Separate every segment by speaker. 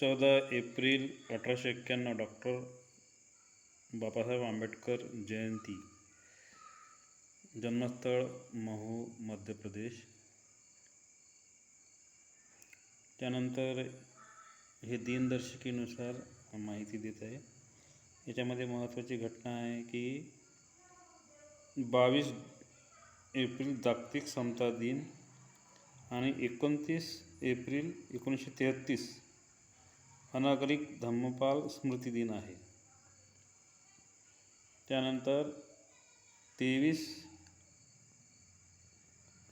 Speaker 1: चौदा एप्रिल अठराशे एक्क्याण्णव डॉक्टर बाबासाहेब आंबेडकर जयंती. जन्मस्थळ महू मध्य प्रदेश. त्यानंतर हे दिनदर्शिकेनुसार माहिती देत आहे. याच्यामध्ये महत्त्वाची घटना आहे की बावीस एप्रिल जागतिक समता दिन आणि एकोणतीस एप्रिल एकोणीसशे तेहतीस अनागरिक धम्मपाल स्मृती दिन आहे. त्यानंतर तेवीस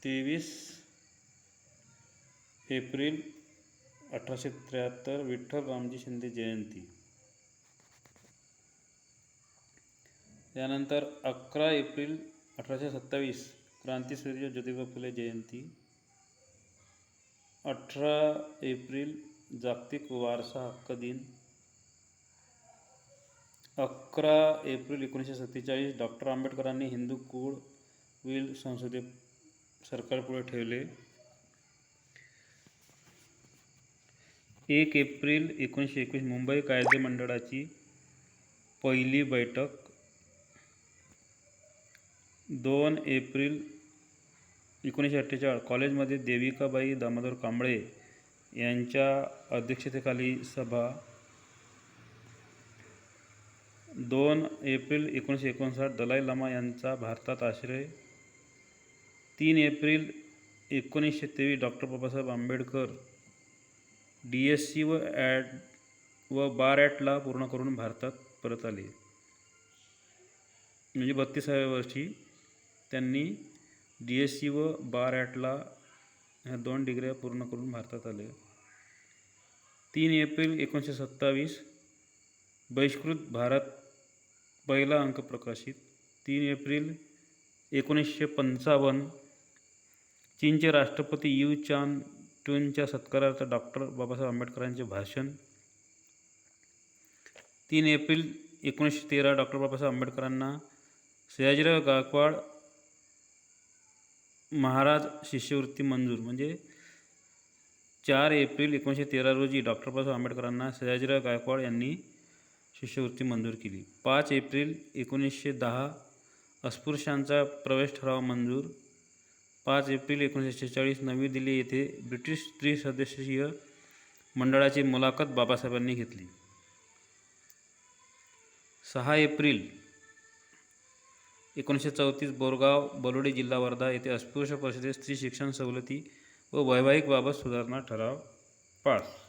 Speaker 1: तेवीस एप्रिल अठराशे त्र्याहत्तर विठ्ठल रामजी शिंदे जयंती. त्यानंतर अकरा एप्रिल अठराशे सत्तावीस क्रांतीसूर्य ज्योतिबा फुले जयंती. अठरा एप्रिल जागतिक वारसा हक्क दिन. अकरा एप्रिल एकोणीसशे सत्तेचाळीस डॉक्टर आंबेडकरांनी हिंदू कुळ विल संसदे सरकारपुढे ठेवले. एक एप्रिल एकोणीसशे एकवीस मुंबई कायदे मंडळाची पहिली बैठक. दोन एप्रिल एकोणीसशे अठ्ठेचाळीस कॉलेजमध्ये देविकाबाई दामोदर कांबळे यांच्या अध्यक्षतेखाली सभा दोन एप्रिल एकोणीसशे एकोणसाठ दलाई लामा यांचा भारतात आश्रय तीन एप्रिल एकोणीसशे तेवीस doctor Babasaheb Ambedkar D S C व ॲड व बार ॲटला पूर्ण करून भारतात परत आले. म्हणजे बत्तीसाव्या वर्षी त्यांनी डी एस सी व बार ॲटला ह्या दोन डिग्र्या पूर्ण करून भारतात आले. तीन एप्रिल एकोणीसशे सत्तावीस बहिष्कृत भारत पहिला अंक प्रकाशित. तीन एप्रिल एकोणीसशे पंचावन्न चीनचे राष्ट्रपती यू चान ट्यूनच्या सत्कारार्थ डॉक्टर बाबासाहेब आंबेडकरांचे भाषण. तीन एप्रिल एकोणीसशे तेरा डॉक्टर बाबासाहेब आंबेडकरांना सयाजीराव गायकवाड महाराज शिष्यवृत्ती मंजूर. म्हणजे चार एप्रिल एकोणीसशे तेरा रोजी डॉक्टर बाबासाहेब आंबेडकरांना सयाजीराव गायकवाड यांनी शिष्यवृत्ती मंजूर केली. पाच एप्रिल एकोणीसशे दहा अस्पृश्यांचा प्रवेश ठराव मंजूर. पाच एप्रिल एकोणीसशे शेहेचाळीस नवी दिल्ली येथे ब्रिटिश त्रिसदस्यीय मंडळाची मुलाखत बाबासाहेबांनी घेतली. सहा एप्रिल एकोणीसशे चौतीस बोरगाव बलोडे जिल्हा वर्धा येथे अस्पृश्य परिषदेत स्त्री शिक्षण सवलती व वैवाहिक बाबत सुधारणा ठराव पास.